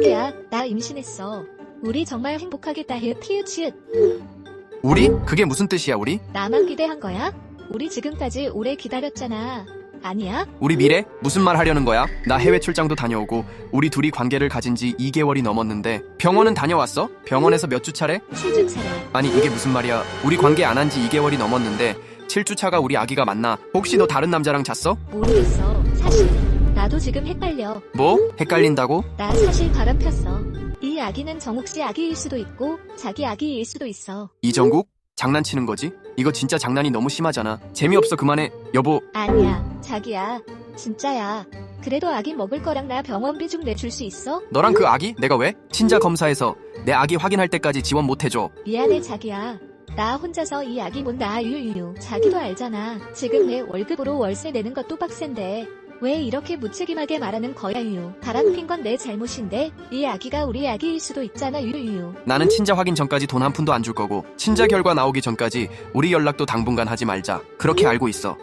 자기야, 나 임신했어. 우리 정말 행복하겠다. 히읗, 히읗, 히읗. 우리? 그게 무슨 뜻이야, 우리? 나만 기대한 거야? 우리 지금까지 오래 기다렸잖아. 아니야? 우리 미래? 무슨 말 하려는 거야? 나 해외 출장도 다녀오고 우리 둘이 관계를 가진 지 2개월이 넘었는데 병원은 다녀왔어? 병원에서 몇 주 차례? 수주차라. 아니 이게 무슨 말이야? 우리 관계 안 한 지 2개월이 넘었는데 7주 차가 우리 아기가 맞나? 혹시 너 다른 남자랑 잤어? 모르겠어. 사실. 나도 지금 헷갈려. 뭐? 헷갈린다고? 나 사실 바람 폈어. 이 아기는 정욱 씨 아기일 수도 있고, 자기 아기일 수도 있어. 이정국? 장난치는 거지? 이거 진짜 장난이 너무 심하잖아. 재미없어 그만해. 여보, 아니야. 자기야. 진짜야. 그래도 아기 먹을 거랑 나 병원비 좀 내줄 수 있어? 너랑 그 아기? 내가 왜? 친자 검사에서 내 아기 확인할 때까지 지원 못 해줘. 미안해 자기야. 나 혼자서 이 아기 못 낳아 유유유. 자기도 알잖아. 지금 내 월급으로 월세 내는 것도 빡센데. 왜 이렇게 무책임하게 말하는 거야 유유. 바람 핀 건 내 잘못인데 이 아기가 우리 아기일 수도 있잖아 유유유. 나는 친자 확인 전까지 돈 한 푼도 안 줄 거고 친자 결과 나오기 전까지 우리 연락도 당분간 하지 말자. 그렇게 알고 있어.